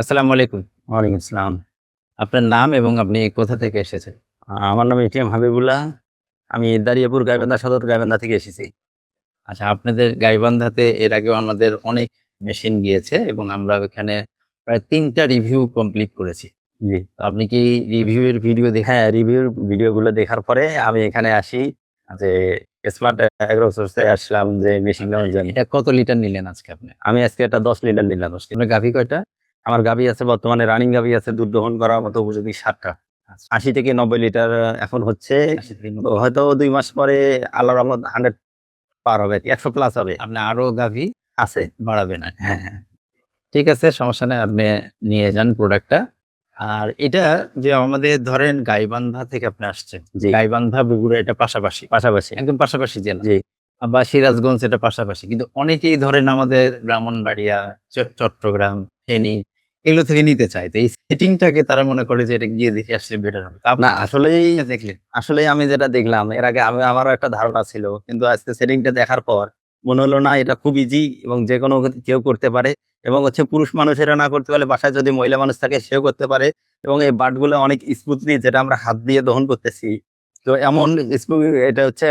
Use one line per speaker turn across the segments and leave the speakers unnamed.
আসসালামু আলাইকুম।
ওয়ালাইকুম আসসালাম।
আপনার নাম এবং আপনি কোথা থেকে এসেছেন?
আমার নাম এটিএম হাবিবুল্লাহ। আমি দাঁড়িয়াপুর গাইবান্ধা সদর গাইবান্ধা থেকে এসেছি।
আচ্ছা আপনাদের গাইবান্ধাতে এর আগেও আমাদের অনেক মেশিন গিয়েছে এবং আমরা ওখানে প্রায় তিনটা রিভিউ কমপ্লিট করেছি।
জি।
তো আপনি কি রিভিউ এর ভিডিও দেখে
হ্যাঁ রিভিউর ভিডিওগুলো দেখার পরে আমি এখানে আসি যে স্মার্ট অ্যাগ্রো সোর্সে আসলাম যে মেশিন নেওয়ার জন্য
এটা কত লিটার নিলেন আজকে আপনি?
আমি আজকে একটা দশ লিটার নিলাম আজকে।
গাভী কয়টা?
আমার গাভি আছে বর্তমানে রানিং গাভি আছে দুধ দহন করার মতো উপযোগী সাতটা আশি থেকে নব্বই লিটার এখন হচ্ছে হয়তো দুই মাস পরে আল্লাহ রহমত হান্ড্রেড পার হবে একশো প্লাস হবে।
আপনি আরও গাভী
আছে।
বাড়াবে না
হ্যাঁ হ্যাঁ।
ঠিক আছে সমস্যা নেই আপনি নিয়ে যান প্রোডাক্টটা আর এটা যে আমাদের ধরেন গাইবান্ধা থেকে আপনি আসছেন গাইবান্ধা বগুড়া এটা পাশাপাশি?
পাশাপাশি।
একদম পাশাপাশি জেলা।
জি।
বা সিরাজগঞ্জ এটা পাশাপাশি। কিন্তু অনেকেই ধরেন আমাদের ব্রাহ্মণবাড়িয়া চট্টগ্রাম ফেনী এগুলো থেকে নিতে চায়। তো এই সেটিংটাকে তারা মনে করে যে এটা গিয়ে দেখে আসলে বেটার হবে।
না, আসলেই
দেখলেন
আসলে আমি যেটা দেখলাম, এর আগে আমি, আমারও একটা ধারণা ছিল, কিন্তু আজকে সেটিংটা দেখার পর মনে হলো না, এটা খুব ইজি এবং যে কোনো কেউ করতে পারে এবং হচ্ছে পুরুষ মানুষেরা না করতে পারলে বাসায় যদি মহিলা মানুষ থাকে, সেও করতে পারে এবং এই বাটগুলো অনেক স্মুথলি যেটা আমরা হাত দিয়ে দহন করতেছি, তো এমন এটা হচ্ছে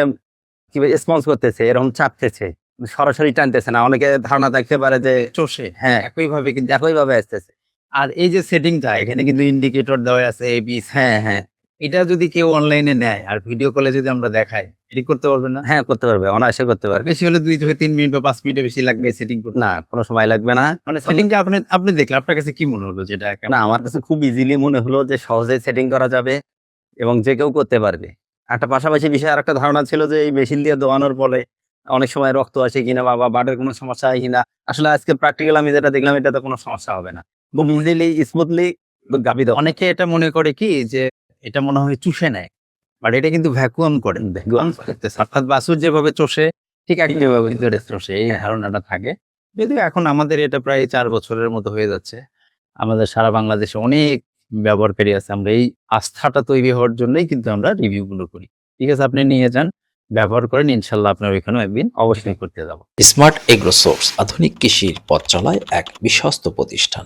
কি স্পন্স করতেছে এরকম চাপতেছে। সরাসরি টানতেছে না। অনেকে ধারণা থাকতে পারে যে
চষে।
হ্যাঁ
একইভাবে কিন্তু
একইভাবে আসতেছে।
আর এই যে সেটিংটা এখানে কিন্তু ইন্ডিকেটর দেওয়া আছে এ বি
হ্যাঁ হ্যাঁ।
এটা যদি কেউ অনলাইনে নেয় আর ভিডিও কলে যদি আমরা দেখাই এটি করতে পারবে না?
হ্যাঁ করতে পারবে অনায়াসে করতে পারবে।
বেশি হলে দুই থেকে তিন মিনিট বা পাঁচ মিনিটে বেশি লাগবে সেটিং করতে।
না কোনো সময় লাগবে না।
মানে সেটিংটা আপনি আপনি দেখলেন আপনার কাছে কি মনে হলো যেটা?
না আমার কাছে খুব ইজিলি মনে হলো যে সহজে সেটিং করা যাবে এবং যে কেউ করতে পারবে। একটা পাশাপাশি বিষয়ে আর একটা ধারণা ছিল যে এই মেশিন দিয়ে দোয়ানোর ফলে অনেক সময় রক্ত আসে কিনা বা বাটের কোনো সমস্যা হয় কিনা আসলে আজকে প্র্যাকটিক্যাল আমি যেটা দেখলাম এটাতে কোনো সমস্যা হবে না। ইজিলি স্মুথলি গাবি দেওয়া
অনেকে এটা মনে করে কি যে এটা মনে হয় চুষে নেয় বাট এটা কিন্তু ভ্যাকুয়াম করে। করতেছে। অর্থাৎ বাসুর যেভাবে চষে ঠিক একইভাবে ভিতরে চষে। এই ধারণাটা থাকে। যদিও এখন আমাদের এটা প্রায় চার বছরের মতো হয়ে যাচ্ছে। আমাদের সারা বাংলাদেশে অনেক ব্যবহারকারী আছে। আমরা এই আস্থাটা তৈরি হওয়ার জন্যই কিন্তু আমরা রিভিউ গুলো করি। ঠিক আছে আপনি নিয়ে যান। ব্যবহার করেন, ইনশাল্লাহ আপনার ওইখানেও একদিন অবশ্যই করতে যাব।
স্মার্ট এগ্রো সোর্স, আধুনিক কৃষির পথ চলায় এক বিশ্বস্ত প্রতিষ্ঠান।